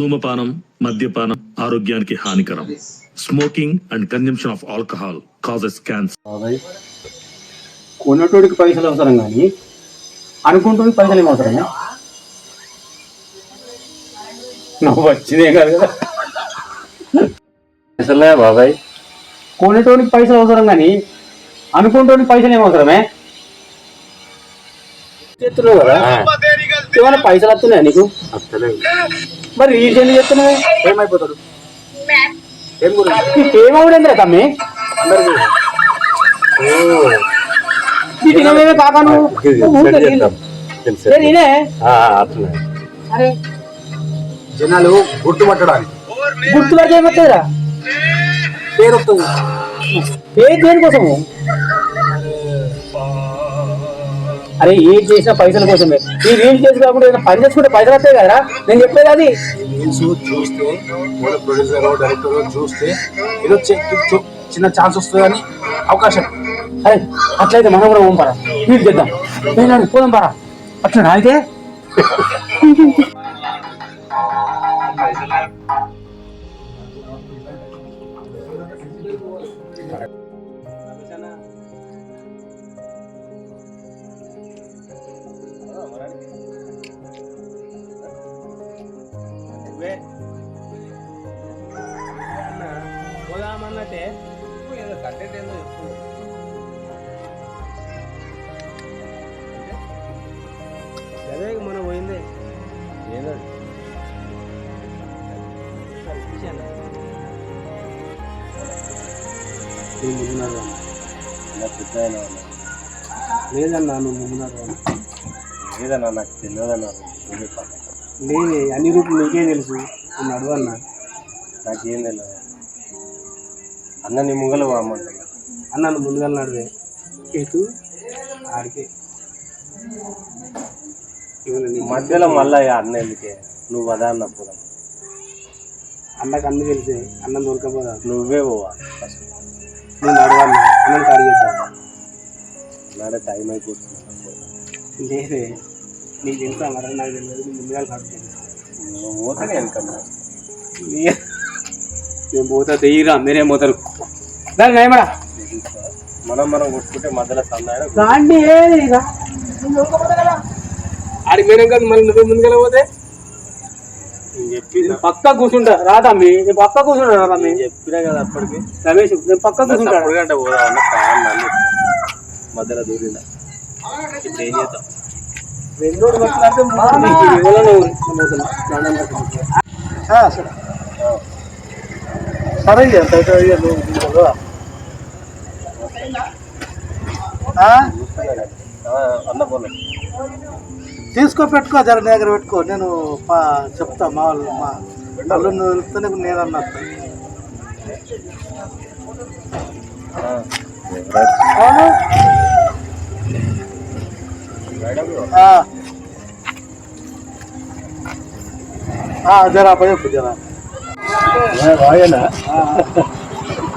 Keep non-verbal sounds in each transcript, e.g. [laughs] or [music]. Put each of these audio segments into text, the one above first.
ధూమపానం మద్యపానం ఆరోగ్యానికి హానికరం. Smoking and consumption of alcohol causes cancer బాబాయ్ కొన్నటోడికి పైసలు అవసరం కానీ అనుకుంటుంది పైసలు ఏం అవసరమే నువ్వు వచ్చిందే కాదు కదా. పైసలే బాబాయ్. కొనేటోడికి పైసలు అవసరం కానీ అనుకుంటోడికి పైసలు ఏం అవసరమే? చెప్తున్నావు కదా. ఏమైనా పైసలు వస్తున్నాయా నీకు? మరి ఈ చెల్లి చెప్తున్నావు ఏమైపోతాడు? ఏం ఏమవుడండి తమ్మి? తినమే కాక నువ్వు? నేనే అరే. జనాలు గుర్తుపట్టడానికి. గుర్తుపడితే ఏమవుతుందిరా? పేరు వస్తుంది. ఏ దేనికోసము? అరే ఏం చేసినా పైసల కోసమే. ఈ రీల్స్ చేసి కాకుండా ఏదైనా పని చేసుకుంటే పైసలు వస్తాయి కదరా? నేను చెప్పేది అది. చూస్తే మన ప్రొడ్యూసర్ డైరెక్టర్ చూస్తే ఏదో చిన్న ఛాన్స్ వస్తుందని అవకాశం. అరే అట్లయితే మనం కూడా పంపరా వీళ్ళు చేద్దాం. నేను పోదాం పరా. అట్లా అయితే పోదామన్నట్టే. ఏదో కంటెంట్ ఏందో చెప్తుంది అదే మనం పోయింది. ఏదో. నువ్వు ముందున్నారు లేదన్నా నువ్వు ముందున్నారు లేదన్నా నాకు తెలియదన్నా లేదే అన్ని రూట్లు నీకే తెలుసు. నేను అడవన్నా నాకేం తెలియదు అన్న నీ ముంగల అమ్మంటున్నా అన్న నువ్వు ముందుగా నడివే. ఎటు ఆడికే. మధ్యలో మళ్ళా అన్న ఎందుకే? నువ్వు అదా అన్నప్పుడు. అన్నకు అన్ని తెలిసే. అన్నం దొరకపోదా? నువ్వే పోవా ఫస్ట్. నేను అడవన్నా అన్నం అడిగేద్దాం నాడే టైం అయిపోతుంది లేదే. నీకు తెలుసా? మరి నాకు తెలియదు. నువ్వు ముందుగా కాదు నువ్వు పోతే వెనకన్నా నేను పోతా తెయ్యరా మీరేం పోతారు. దాని నయమడా మనం మనం కొట్టుకుంటే మధ్యలో సందాయన రాండి ఆడికి పోయినాం కదా మళ్ళీ నువ్వు ముందుకెళ్ళ పోతే? నేను పక్క కూర్చుంటా. రా తమ్మి నేను పక్క కూర్చుంటా రా తమ్మి చెప్పినా కదా అప్పటికి. రమేష్ నేను పక్క కూర్చుంటా. గంట పోదా మధ్యలో దూరిందా ఇప్పుడు ఏం చేద్దాం? రెండు రోజులు మాట్లాడితే ఎవరన్నా ఊరు. నేను పోతున్నా. దండం పెట్టుకుంటా. సరే ఇక ఎంత అయితే ఇక నువ్వు తీసుకెళ్ళు. ఆ? అన్న పోలే తీసుకో పెట్టుకో జర నీ దగ్గర పెట్టుకో నేను పా- చెప్తా మా వాళ్ళు మా వాళ్ళు వెళ్తే నేను అన్నట్టు అవును ఆ. ఆ, జరా పోయి చెప్పు జరా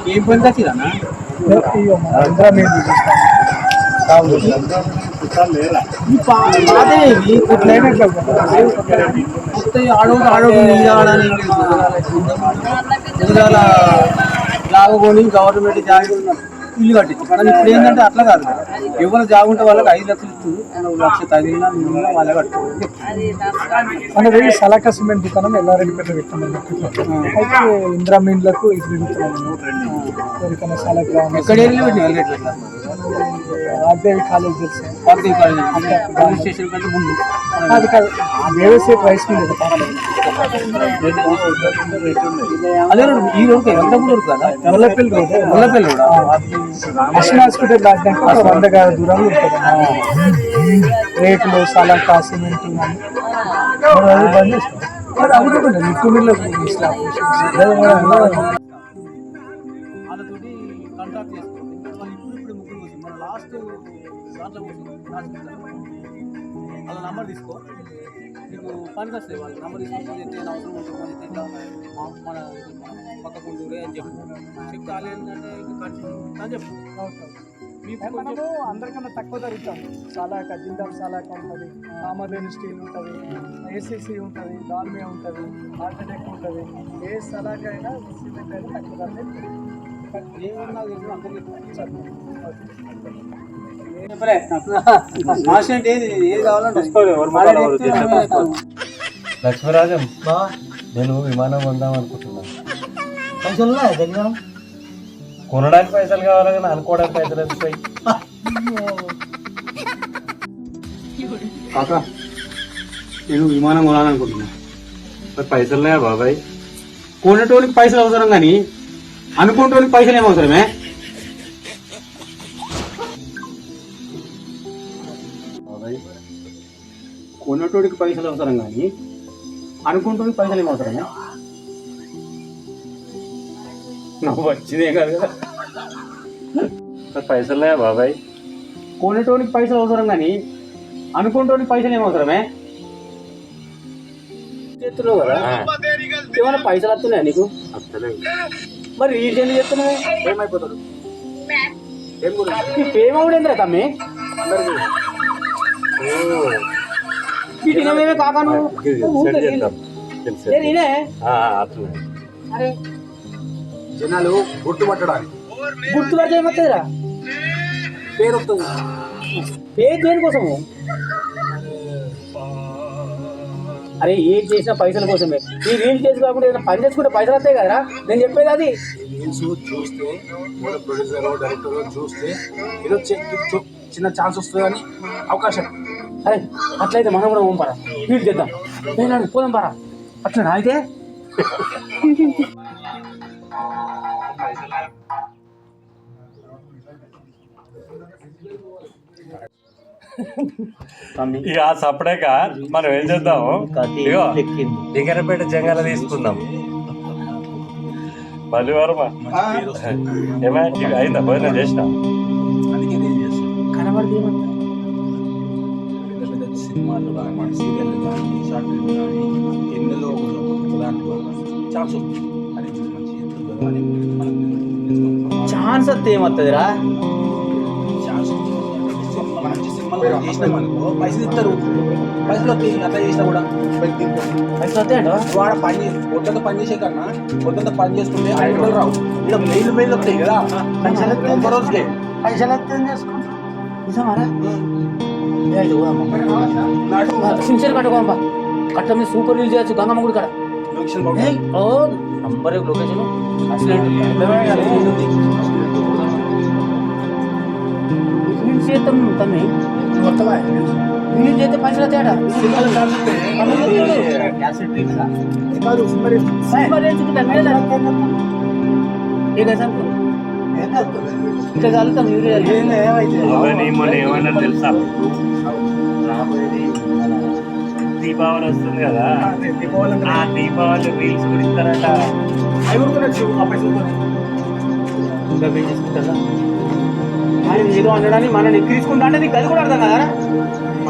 ఏం పని తెచ్చిరానా ఆడోడు ఆడోడు ఎదురాల లాగకొని గవర్నమెంట్ జాగి ఇల్లు కట్టించి. కానీ ఇప్పుడు ఏంటంటే అట్లా కాదు ఎవరు జాగుంటే వాళ్ళకి ఐదు లక్షలు ఇస్తుంది లక్ష తగిలినా మిగిలిన వాళ్ళే కట్టుకోవాలి సలకా సిమెంట్ దుకాణం ఎల్లారెడ్డిపేట పెట్టామని అయితే ఇందిరా మీన్లకు ఇది ఎవరికైనా సలకా ఎక్కడ పెట్టిన ఆర్బీఐ కాలేజ్ తెలుసు. Parking college. స్టేషన్ కంటే ముందు. అది కాదు. వ్యవసాయ రైస్ మిల్. అదే ఈ రోడ్డు వెంకటపూర్ రోడ్డు కదా. Mullapalli road Mullapalli road mission hospital దాటినాక ఒక వంద గారి దూరంలో ఉంటుంది. రేట్లు సలకా సిమెంట్ బంద్ చేస్తాం? మిల్లకు చేసుకోండి ఇప్పుడు ఇప్పుడు ముగ్గురు మన లాస్ట్ దాంట్లో వాళ్ళ నంబర్ తీసుకో. నీకు పనికి వస్తాయి వాళ్ళ నంబర్ తీసుకొని ఫోన్ చేస్తే అవసరం ఉంటుంది మన మన పక్కకుంటూరే అని చెప్పు. చెప్తే వాళ్ళు ఏంటంటే కంటిన్యూ అని చెప్పు. మనము అందరికన్నా తక్కువ ధరిస్తాం సలాక జిందాల్ సలాక ఉంటుంది కామర్లేని స్టీల్ ఉంటుంది. ఏసీసీ ఉంటుంది. దాల్మియా ఉంటుంది. ఆల్టర్నేట్ ఉంటుంది. ఏ సలాక అయినా సిమెంట్ అయినా తక్కువ ధరలే ఏమన్నా అందరికీ చెప్పలే మాస్టర్ ఏది? ఏది కావాలంటే లక్ష్మీరాజం నేను విమానం కొందాం అనుకుంటున్నాను పైసలు దగ్గర కొనడానికి పైసలు కావాలి కానీ అనుకోవడానికి పైసలు ఎందుకు కాక నేను విమానం కొనాలనుకుంటున్నా. మరి పైసలు లేవా బాబాయ్? కొనేటోనికి పైసలు అవసరం కానీ అనుకుంటోనికి పైసలు ఏం అవసరమే? బాబాయ్ కొనేటోడికి పైసలు అవసరం కానీ అనుకుంటోనికి పైసలు ఏం అవసరమే? నాకు వచ్చిందే కాదు. పైసలు బాబాయ్? కొనేటోనికి పైసలు అవసరం కానీ అనుకుంటోనికి పైసలు ఏం అవసరమే? చేస్తున్నావు కదా? ఏమైనా పైసలు వస్తున్నాయా నీకు? మరి రీల్స్ ఎందుకు చేస్తున్నావు? ఏమైపోతాడు ఫేమ్ అవుడేంద్రా తమ్మి? తినమేమే కాకా నువ్వు? నువ్వు నేనే? అరే. జనాలు గుర్తుపట్టడానికి గుర్తుపడితే ఏమవుతుందిరా పేరు వస్తుంది. పేరు దేనికోసము అరే ఏం చేసినా పైసల కోసమే. ఈ రీల్ చేసి కాకుండా ఏదైనా పని చేసుకుంటే పైసలు వస్తాయి కదరా? నేను చెప్పేది అది. రీల్స్ చూస్తే ప్రొడ్యూసర్ డైరెక్టర్ చూస్తే ఏదో చిన్న ఛాన్స్ వస్తుంది అని అవకాశం. అరే అట్లయితే మనం కూడా పంపరా రీల్ చేద్దాం. నేను పోదాం పరా. అట్లా అయితే? [laughs] ఇక ఆ సపడేక మనం ఏం చేద్దాము? ఇగో దిగరపేట జంగాల తీసుకుందాం. మళ్ళీ వరమ. ఏమైనా అయిందా? భోజనం చేసిన? సినిమాలు కానీ సీరియల్ కానీ షార్ట్ ఫిల్మ్ కానీ ఎన్నెలో ఛాన్స్ వస్తుంది ఛాన్స్ వస్తే అనుకో పైసలు ఇస్తారు పైసలు వస్తాయి అట్లా చేసినా కూడా. పైసలు వస్తాయంట? వాడ పని చేసి పొద్దున్న పని చేసే కన్నా పొద్దున్న పని చేసుకుంటే ఐదు రావు. ఇక్కడ మెయిల్ మెయిల్ వస్తాయి కదా. పైసలు రోజుకే. పైసలు వస్తే చేసుకుంటా నిజమారా? సిన్సియర్ కట్టుకోంపా కట్ట మీద సూపర్ రీల్ చేయొచ్చు గంగమ్మ గుడి కాడ. ఓ నంబర్ లొకేషన్ రీల్ చేద్దాం తమ్మి రీల్ చేస్తే పైసలు తేడా కాదు మరి ఇంకా చల్లుతాం అవన్నీ మొన్న ఏమన్నా తెలుసా రాబోయేది దీపావళి వస్తుంది కదా? ఆ దీపావళి రీల్స్ అవి కూడా కొనొచ్చు ఆ పైసలతో ఇంకా పే చేసుకుంటారా ఆయన ఏదో అనడాన్ని మనల్ని అంటే నీకు అది కూడా అర్థం కదా?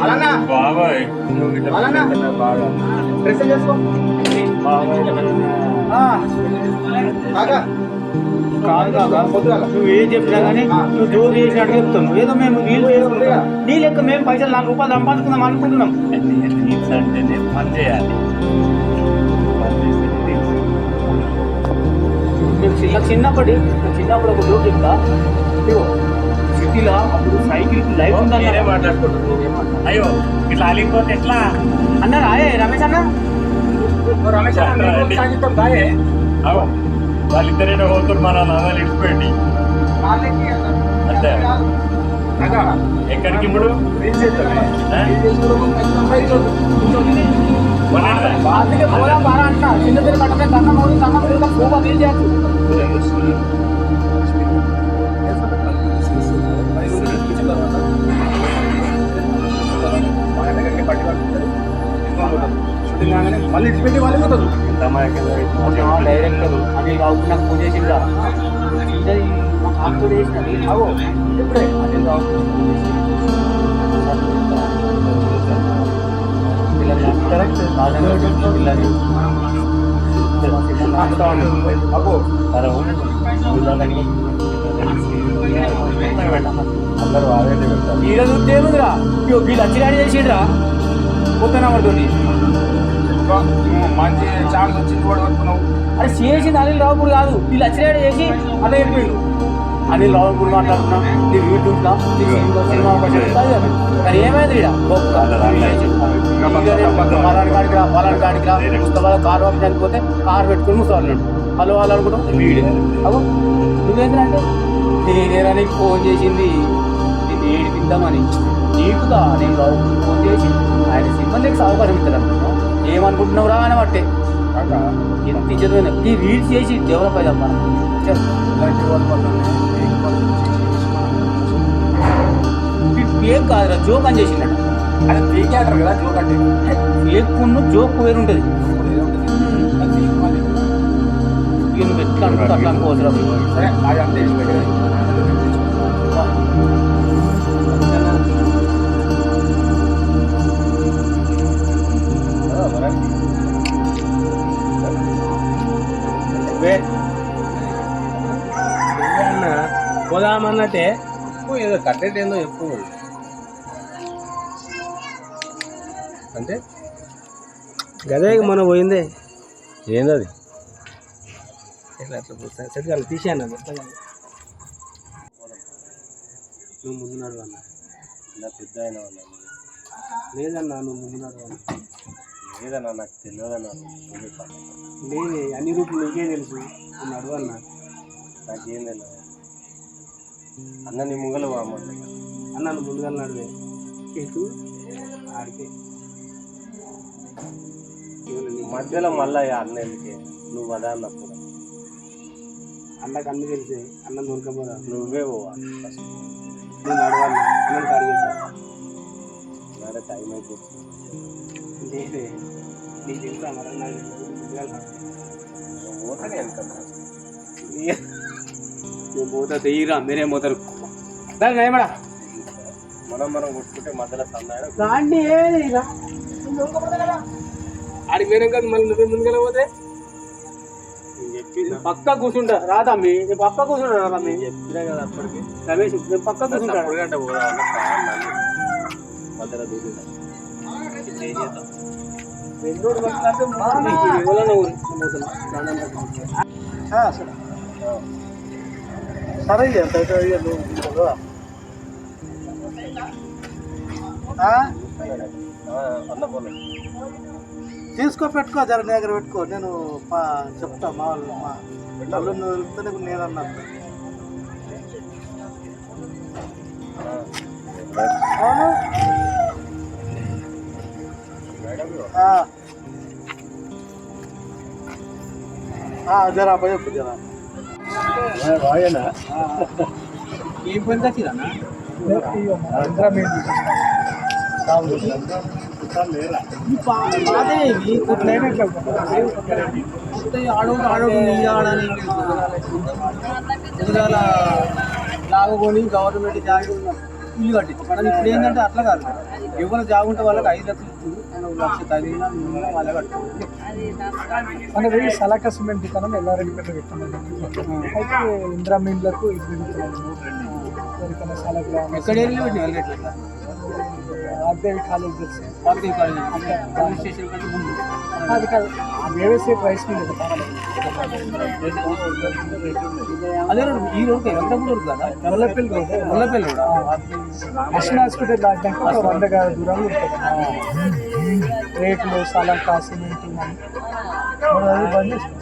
అలానా బాబాయ్ నువ్వు ఇట్లా అలానా? పెడుతున్నావు బాగా. డ్రెస్ చేసుకో బాబాయ్ కాదు పొద్దుగాల నువ్వు ఏం చెప్పినా కానీ నువ్వు జోరు చేసినట్టు చెప్తావు. ఏదో మేము నీళ్ళు చేసుకుంటా నీ లెక్క మేము పైసలు నాలుగు రూపాయలు సంపాదించుకుందాం అనుకుంటున్నాం. అంటేనే పని చేయాలి చిన్న చిన్నప్పటి నేను చిన్నప్పుడు ఒక జోక్ చెప్తా. ఇగో సిటీలో అప్పుడు సైకిల్ లైఫ్ నేనే ఉందన్న మాట్లాడుకుంటున్నాను అయ్యో ఇట్లా అలిగిపోతే ఎట్లా? అన్నారా ఏ రమేష్ అన్న. రమేష్ అన్న, దాయే అవు. వాళ్ళిద్దరైనా పోతున్నారు మన ఇడిచిపెట్టి వాళ్ళకి అంతే. కాకా ఎక్కడికి ఇప్పుడు రీల్స్ చేద్దామే ఆ? రీల్స్ చేసుకుంటే ఒక పైసలు సంపాదించొచ్చు. కొనండి. అందుకే పోదాం బాగా అంటున్నా చిన్న పిల్లలు కట్టమే కన్న మూడు కన్న మూడు పోగా వీలు చేయొచ్చు షూటింగ్ కాగానే మళ్ళీ ఇటు పెట్టి వాళ్ళు పోతారు ఎంత. డైరెక్టర్ అని కాకుండా పూజ చేసిందా ఆకుతో అవో ఎప్పుడే అదే కరెక్ట్ పిల్లలు అందరూ అదే ఇగో వీళ్ళు వచ్చినాడు చేసిండ్రా? నెంబర్ తోటి మంచి ఛాన్స్ వచ్చింది కూడా కొట్టుకున్నావు అరే చేసింది అనిల్ రావుపూర్ కాదు వీళ్ళు వచ్చినాడు చేసి అలా చెప్పిండు అనిల్ రావుపూర్ మాట్లాడుతున్నా నీకు యూట్యూబ్ లా నీకు సినిమా. కానీ ఏమైంది పలాని కాడికి రా పలాని కాడికి రా. ముస్తఫా కారు ఆఫ్ చనిపోతే కారు పెట్టుకుని ముస్తాడు హలో వాళ్ళు అనుకుంటాం వీడే. అగో నువ్వేంటంటే నేనేరా నీకు ఫోన్ చేసింది. నేను ఏడిపిద్దామని. నీకుదా? నేను రావుపూర్ ఫోన్ చేసి ఆయన సినిమా నీకు అనుకున్నావు ఏమనుకుంటున్నావు రా అని బట్టే ఎంత ఇచ్చేది ఈ రీల్స్ చేసి డెవలప్ అయ్యాం మనం. ఫేక్ కాదురా జోక్ అని చేసిండట. అది ఫేక్ అంటారు కదా జోక్ అంటే? ఫేక్ ఉన్న జోక్ వేరు ఉంటుంది. ఏదో ఉంటుంది. అది fake మళ్ళీ. ఇక నువ్వు ఎట్లా అనుకుంటే అట్లా అనుకోవచ్చు సరే అది అంతే అన్న పోదామన్నట్టే ఏదో కట్టేది ఏందో చెప్పు. అంటే? గదే మనం పోయిందే. ఏందది? ఎట్లా అట్లా మొత్తం కాదు. నువ్వు ముందు నడు అన్న ఇలా పెద్ద అయినా లేదన్నా నువ్వు ముందు అన్న లేదన్నా నాకు తెలియదన్నా లేదే అన్ని రూట్లు నీకే తెలుసు. నువ్వు నడు అన్న నాకేం తెలియదు అన్న నీ ముంగలు అమ్మంటే అన్న నువ్వు ముందుగా నడువే. ఎటు? ఆడికే. మధ్యలో మళ్ళా అన్న ఎందుకే? నువ్వు అదా అన్నప్పుడు. అన్నకు అన్ని తెలిసే. అన్నం దొరకపోదా? నువ్వే పోవాలి నేను నడవాలి? అన్నం కడిగేస్తా నాడే టైం అయిపోతుంది. లేదే. నీకు తెలుసా మరి? నాకు ముందుగా నడు. నువ్వు పోతే వెనకన్నా నేను పోతా తెయ్యరా మీరేం పోతారు. దాన్ని ఏమడా మనం మనం కొట్టుకుంటే మధ్యలో దాన్ని ఆడికి పోయినాక మళ్ళీ నువ్వే ముందుగా పోతే? పక్క కూర్చుంటా. రాదమ్మి నేను పక్క కూర్చుంటా రాదమ్మి చెప్పినా కదా అప్పటికి. రమేష్ నేను పక్క కూర్చుంటా. మధ్యలో దూరిందా సరే సరే తీసుకో పెట్టుకో జర నీ దగ్గర పెట్టుకో. నేను చెప్తా మా వాళ్ళు మా వాళ్ళు వెళ్తే నేను అన్నా అవును? జరా పోయి జరా. ఏం పని వచ్చిందన్నా ఆడోడు ఆడోడు ఆడని ఎదురాల లాగుకొని గవర్నమెంట్ జాగి ఇల్లు కట్టించి కానీ ఇప్పుడు ఏంటంటే అట్లా కాదు. ఎవరు జాగు ఉంటే వాళ్ళకి ఐదు లక్షలు ఇస్తుంది మనం లక్ష తగిలిన వాళ్ళే సలాకా సిమెంట్ దుకాణం ఎల్లారెడ్డిపేట పెట్టాము అయితే ఇందిరా మీన్లకు ఇది ఎవరికైనా సలాకా ఎక్కడ ఏరియాలో పెట్టిన వాళ్ళు ఎట్లా ఆర్బీఐ కాలేజ్. స్టేషన్ అది కాదు. వ్యవసాయ రైస్ అదే రోడ్ ఈ రోడ్కి వెంకటపూర్ రోడ్ కదా? Mullapalli road Mullapalli road hospital దాటాక ఒక వంద గజాల ఉంటుంది. రేట్లు స్థలం సిమెంట్ అది బంద్ చేస్తాం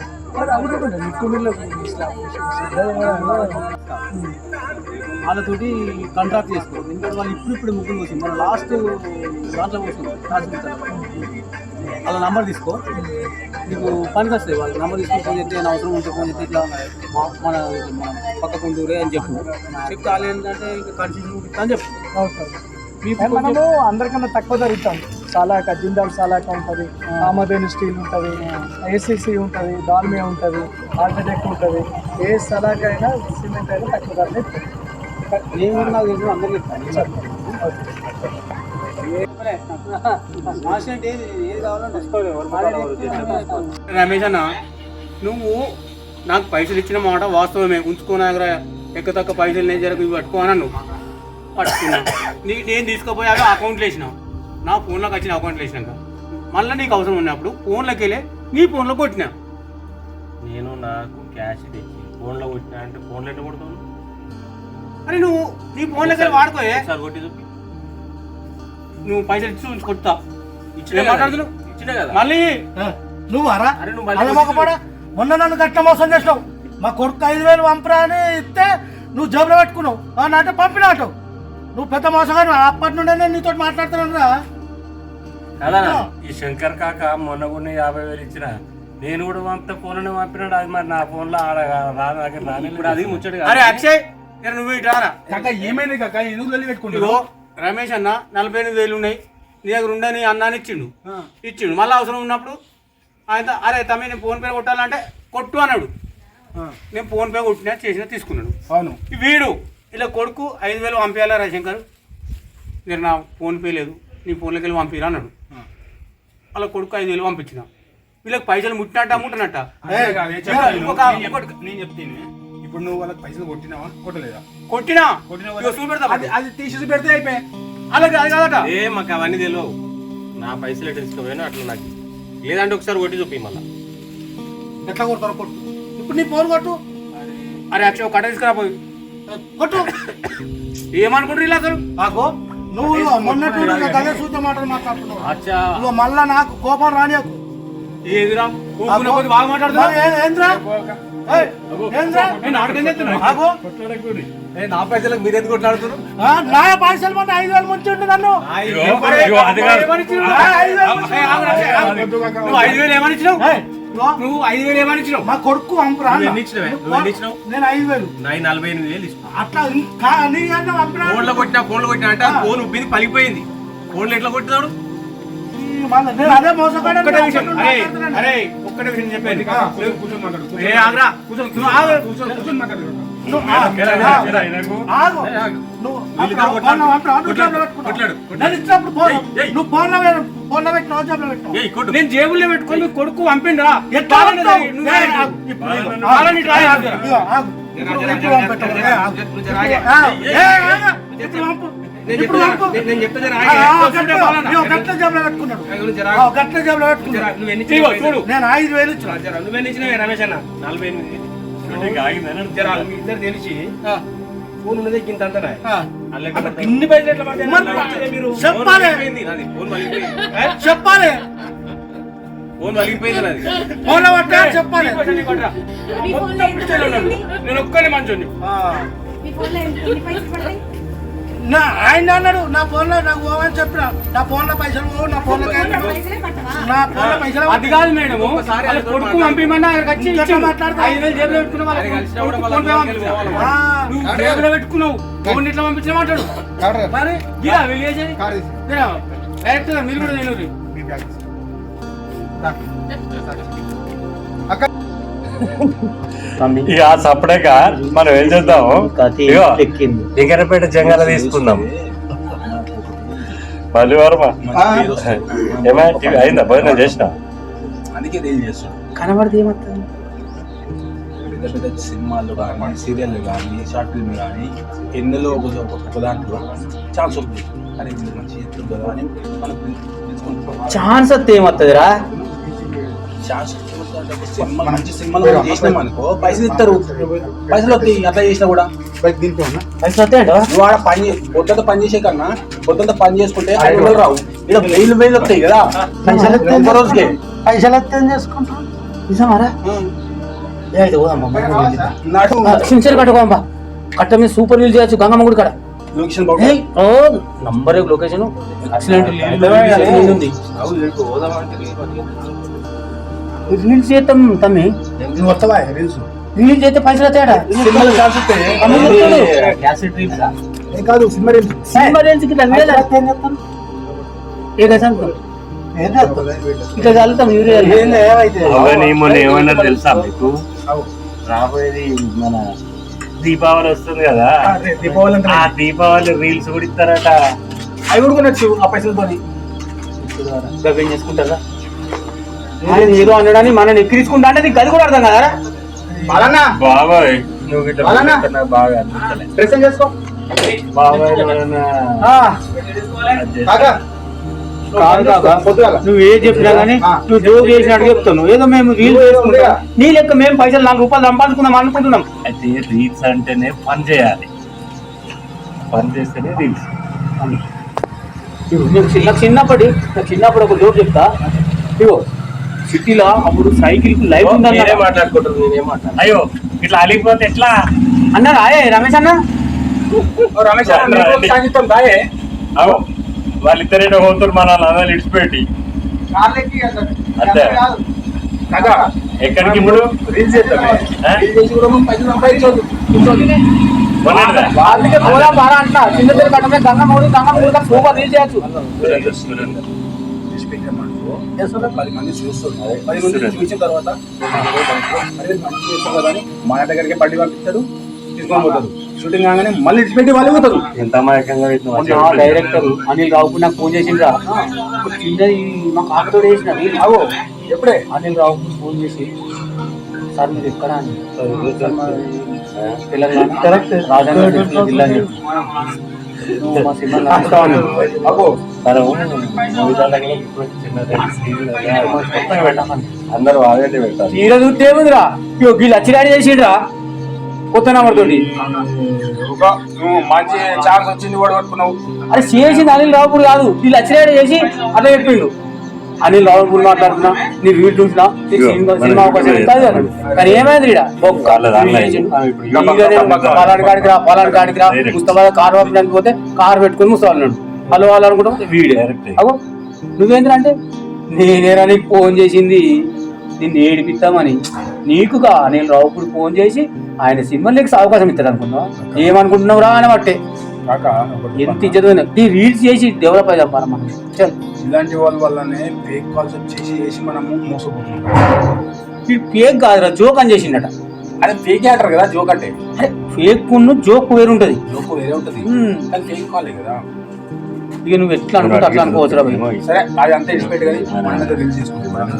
వాళ్ళతోటి కాంట్రాక్ట్ చేసుకోవాలి. ఎందుకంటే వాళ్ళు ఇప్పుడు ఇప్పుడు ముగ్గురు కోసం మన లాస్ట్ దాంట్లో కోసం తహసీల్దార్ వాళ్ళ నంబర్ తీసుకో. నీకు పనికి వస్తాయి వాళ్ళ. నంబర్ తీసుకొని ఫోన్ చేస్తే అవసరం ఉంటే ఫోన్ చేస్తే ఇట్లా మన మన పక్క కొండూరే అని చెప్పు. చెప్తే వాళ్ళు ఏంటంటే ఇంకా కన్ఫ్యూజన్ ఉంటుంది అని చెప్పు. మీకు మనము అందరికన్నా తక్కువ ధరిస్తాం సలాక జిందాల్ సలాక ఉంటుంది. ఆమదేని స్టీల్ ఉంటుంది. ఏసీసీ ఉంటుంది దాల్మియా ఉంటుంది ఆల్టర్నేట్ ఉంటుంది. ఏ సలాక అయినా సిమెంట్ అయినా తక్కువ ఇస్తాం. నేను నాకు అందరికీ రమేష్ అన్న నువ్వు నాకు పైసలు ఇచ్చిన మాట వాస్తవమే. ఉంచుకోనాగరా ఎక్కువ తక్కువ పైసలు నేను జరకు ఇవి పట్టుకోనా నువ్వు పట్టుకున్నా. నీ నేను తీసుకుపోయాక అకౌంట్లో వేసిన. నా ఫోన్లోకి వచ్చిన అకౌంట్లో వేసినాక. మళ్ళీ నీకు అవసరం ఉన్నప్పుడు ఫోన్లోకి వెళ్ళి నీ ఫోన్లో కొట్టినా. నేను నాకు క్యాష్ తెచ్చి ఫోన్లో కొట్టినా అంటే ఫోన్లో ఎట్లా కొడతాను అరే నువ్వు నీ ఫోన్లోకి వెళ్ళి వాడుకోయే సార్ కొట్టి నువ్వు పైసలు ఇచ్చి ఉంచి కొడతా. ఇచ్చినా మాట్లాడుతున్నావు? ఇచ్చినా కదా? మళ్ళీ? నువ్వు అరా? అరే నువ్వు అదే మళ్ళీ మొక్కపడా మొన్న నన్ను గట్ట మోసం చేసినావు. మా కొడుకు ఐదు వేలు పంపరా అని ఇస్తే నువ్వు జేబులో పెట్టుకున్నావు. ఆ నాట పంపినాటు. నువ్వు పెద్ద మోసగాను అప్పటి నుండే నేను నీతో మాట్లాడుతున్నాను రా. కదా ఈ శంకర్ కాక మొన్న కూడా యాభై వేలు ఇచ్చిన. నేను కూడా పంపితే ఫోన్లోనే పంపినాడు. అది మరి నా ఫోన్లో ఆడ రాదు దగ్గర రాని ఇప్పుడు అది ముచ్చడు అరే అక్షయ్! నువ్వు ఇటు రారా. కాక ఏమైంది కాక? ఎందుకు పెట్టుకుంటావు రమేష్ అన్న నలభై ఎనిమిది వేలు ఉన్నాయి. నీ దగ్గర ఉండని అన్నాని ఇచ్చిండు. ఇచ్చిండు. మళ్ళీ అవసరం ఉన్నప్పుడు ఆయన అరే తమ్మి నేను ఫోన్ పే కొట్టాలంటే కొట్టు అన్నాడు. నేను ఫోన్ పే కొట్టినా చేసినా తీసుకున్నాడు. అవును. వీడు ఇలా కొడుకు ఐదు వేలు పంపించాలా రవిశంకర్? మీరు నా ఫోన్ పే లేదు. నీ ఫోన్లోకి వెళ్ళి పంపిరా అన్నాడు. వాళ్ళ కొడుకు ఐదు వేలు పంపించిన. వీళ్ళకి పైసలు ముట్టినట్ట ముట్టనట్ట. నేను నేను చెప్తాను. ఇప్పుడు నువ్వు వాళ్ళకి పైసలు కొట్టినావా? కొట్టలేదా? కొట్టినా? కొట్టిన అది అది తీసేసి పెడితే అయిపోయి. అలాగే అది కాదట. ఏ మాకు అవన్నీ తెలియవు నా పైసలు ఎట్లా తీసుకుపోయినా అట్లా నాకు. లేదంటే ఒకసారి కొట్టి చూపి మళ్ళీ. ఎట్లా కొడతారు కొట్టు. ఇప్పుడు నీ ఫోన్ కొట్టు. అరే అక్షయ్ ఒక కట్ట తీసుకురా పోయి. కొట్టు. ఏమనుకుంటారు ఇలా అసలు? ఆగో. నువ్వు మొన్నట్టు గదే సూచన మాటలు మాట్లాడుతున్నావు. అచ్చా. నువ్వు మళ్ళా నాకు కోపం రానియకు. ఏదిరా? బాగా మాట్లాడుతున్నా? నేను నా పైసలకు మీరు ఎందుకు కొట్లాడుతున్నారు? నా పైసలు మొన్న ఐదు వేలు ముంచి ఉండు నన్ను. నువ్వు ఐదు వేలు ఏమని ఇచ్చినావు ఏయ్, ఇగో, నువ్వు ఐదు వేలు ఏమని ఇచ్చినావు మా కొడుకు? నేను ఐదు వేలు. నాయి నలభై ఎనిమిది వేలు అట్లా ఫోన్లో కొట్టినా ఫోన్లో కొట్టినా అంటే ఫోన్ ఉబ్బింది పలిగిపోయింది ఫోన్లో ఎట్లా కొట్టినాడు? నేను అదే మోసగాడని ఒక్కటే విషయం అనుకుంటున్నా. అరే అరే ఒక్కటే విషయం చెప్పేది కూర్చొని మాట్లాడు ఏ ఆగ్రా కూర్చో నువ్వు ఆగు కూర్చొని కూర్చొని మాట్లాడు. నేను జేబుల్లో పెట్టుకొని కొడుకు పంపిండ్రా పంపు. నేను ఐదు వేలు ఇచ్చిన జర నువ్వెన్ని ఇచ్చినావే రమేష్ అన్న నలభై ఎనిమిది. వేలు. జర మీ ఇద్దరు తెలిసి ఆ, ఫోన్ ఉన్నది ఇంత అంతనా ఆ. ఇన్ని పైసలు ఎట్లా మాట్లాడారు? మరి మీరు చెప్పాలి. చెప్పాలి. ఫోన్ నాది. పట్టా చెప్పాలి? నేను ఒక్కనే మంచోని నా ఆయన అన్నాడు నా ఫోన్లో నాకు పోవని చెప్పిన. నా ఫోన్లో పైసలు పోవు నా ఫోన్లో నా ఫోన్లో పైసలు అది కాదు మేడం. కొడుకు పంపిమన్నా వచ్చి ఇంకా ఇచ్చిండు. మాట్లాడతా. ఐదు వేలు జేబులో పెట్టుకున్న వాళ్ళ ఫోన్ జేబులో పెట్టుకున్నావు. ఫోన్ ఇట్లా పంపించిన మాట్లాడు. మరి గిరా విలేజ్ డైరెక్ట్ మీరు కూడా నేను ఇక సపరేక మనం ఏం చేద్దాం? ఇగో దిగరపేట జంగాల తీసుకుందాం. మళ్ళీ వర్మ. ఏమైనా అయిందా? భోజనం చేసిన? అందుకే కనబడితే ఏమవుతుంది పెద్ద పెద్ద సినిమాలు కానీ సీరియల్ కానీ షార్ట్ ఫిల్మ్ కానీ ఎన్నెలో ఒక ఒక దాంట్లో ఛాన్స్ ఉంది. కానీ మంచి ఎత్తుంది కదా అని మనం తెలుసుకుంటాం ఛాన్స్ వస్తే ఏమవుతుందిరా ఛాన్స్ సినిమాలో చేసినాం అనుకో పైసలు ఇస్తారు పైసలు వస్తాయి అట్లా చేసినా కూడా. పైసలు వస్తాయంట నువ్వు ఆడ పని పొద్దుంతా పని చేసే కన్నా పొద్దుంతా పని చేసుకుంటే ఐదు రావు. ఇక్కడ వెయ్యి వేలు వస్తాయి కదా. పైసలు రోజుకే పైసలు చేసుకుంటాం నిజమారా సిన్సియర్ కట్టుకోంబా కట్ట మీద సూపర్ వీల్ చేయొచ్చు గంగమ్మ గుడి కాడ. లొకేషన్ ఓ నంబర్ లొకేషన్. ఎక్సలెంట్ ఉంది రీల్స్ చేస్తాం తమ్మి వస్తావా రీల్స్ రీల్స్ చేస్తే పైసలు వస్తాయట సినిమాలో ఛాన్స్ వస్తాయి ఏం కాదు సినిమా రీల్స్ సినిమా రీల్స్కి తగ్గ ఏ కదా ఇట్లా చల్లుతాం యూరియా అవన్నీ మొన్న ఏమన్నా తెలుసా మీకు? రాబోయేది మన దీపావళి వస్తుంది కదా. దీపావళి ఆ దీపావళి రీల్స్ కూడా ఇస్తారట. అవి కూడా కొనొచ్చు ఆ పైసలతోని. గవ్యం చేసుకుంటారా? ఆయన ఏదో అనడాన్ని మనం ఎక్కిరించుకుంటా అంటే నీకు అది కూడా అర్థం కదా బాలన్నా బాబాయ్ నువ్వు ఇట్లా అలానా? పెడితే నాకు బాగా అనిపించలే డ్రెస్సింగ్ చేసుకో. బాగా ఎవరైనా ఆ, కాకా. కాదు కాక. పొద్దుగాల. నువ్వు ఏం చెప్పినా కానీ ఆ. నువ్వు జోక్ చేసినట్టు చెప్తాను ఏదో మేము రీల్ చేసుకుంటాం. ఉందిగా. నీ లెక్క మేము పైసలు నాలుగు రూపాయలు సంపాదించుకుందాం అనుకుంటున్నాం. అయితే రీల్స్ అంటేనే పని చేయాలి. పని చేస్తేనే రీల్స్. ఇగో, నీకు చిన్న చిన్నప్పటి నాకు చిన్నప్పుడు ఒక జోక్ చెప్తా. ఇగో సిటీలో అప్పుడు సైకిల్ లైఫ్ నేనే ఉందన్న మాట్లాడుకుంటారు నేనే మాట్లాడు అయ్యో ఇట్లా అలిగిపోతే ఎట్లా అన్నారు ఆయే రమేష్ అన్న ఓ రమేష్ అన్న, రాయే అవు వాళ్ళిద్దరేటో పోతున్నారు మన అన్నలు ఇడిచిపెట్టి. అంతే. కాదు. ఎక్కడికి ఇప్పుడు రీల్స్ చేద్దామే ఆ? రీల్స్ చేసి కూడా మనం పైసలు కూర్చోండి? వాళ్ళకే చిన్న చిన్న కట్టమే గంగ మూడు గంగ మూడు సూపర్ రీల్ చేయొచ్చు పది మంది చూస్తున్నారు. పది మంది చూసిన తర్వాత అరే మంచి చేస్తాం కదా అని మన దగ్గరికి పట్టి పంపిస్తారు తీసుకొని పోతారు. షూటింగ్ కాగానే మళ్ళీ వాళ్ళు పోతారు. ఎంత. డైరెక్టర్ అనిల్ రావు నాకు ఫోన్ చేసిండ్రా. చిన్నది మా కాకతో వేసిన ఆగో ఎప్పుడే? అనిల్ రావు ఫోన్ చేసి సార్ మీరు ఎక్కడ అని? తెలంగాణ సిరిసిల్ల జిల్లా అని అందరూ పెట్టాలి తీర చూస్తే ఏముందిరా వీళ్ళు అచ్చిరాడి చేసిండ్రా కొత్త నెంబర్ తోటి మంచి ఛాన్స్ వచ్చింది కూడా పట్టుకున్నావు అరే చేసింది అనిల్ రావుపూర్ కాదు. వీళ్ళు అచ్చిరాడి చేసి అట్లా చెప్పిండు అనిల్ రావుపూర్ మాట్లాడుతున్నా నీ వీడు చూసినా నీ సినిమా సినిమా అవకాశం అన్నాడు. కానీ ఏమైంది ఈడ ఒక్క వాళ్ళ దాంట్లో వీడు చేసిండు. ఆమె ఇప్పుడు ఇక ఇక నేను పక్క- పలానా కాడికి రా పలానా కాడికి రా Direct. ముస్తాబా కార్ పంపడానికి పోతే కార్ పెట్టుకుని ముస్తాబా అన్నాడు హలో వాళ్ళు అనుకుంటాం వీడే Direct. అగో నువ్వేంద్రా అంటే నేనేరా నీకు ఫోన్ చేసింది నిన్ను ఏడిపిస్తామని నీకుగా నేను రావుప్పుడు ఫోన్ చేసి ఆయన సినిమా నీకు అవకాశం ఇస్తాడు అనుకున్నావు ఏమనుకుంటున్నావు రా అని బట్టే ఎంత ఇజ్జతమైన ఈ రీల్స్ చేసి డెవలప్ అయ్యాం మనం. ఇలాంటి వాళ్ళ వల్లనే ఫేక్ కాల్స్ వచ్చేసి చేసి మనము మోసపోతున్నాం. ఈ ఫేక్ కాదురా జోక్ అని చేసిండట. అరే ఫేక్ యాక్టర్ కదా జోక్ అంటే. అరే ఫేక్ ఉన్ను జోక్ వేరుంటది. జోక్ వేరే ఉంటది. కానీ ఫేక్ కాలే కదా. ఇక నువ్వు ఎట్లా అనుకుంటే అట్లా అనుకోవచ్చు. సరే అది అంతా ఇడిచిపెట్టి కానీ మన రీల్స్ చేసుకుంటాం.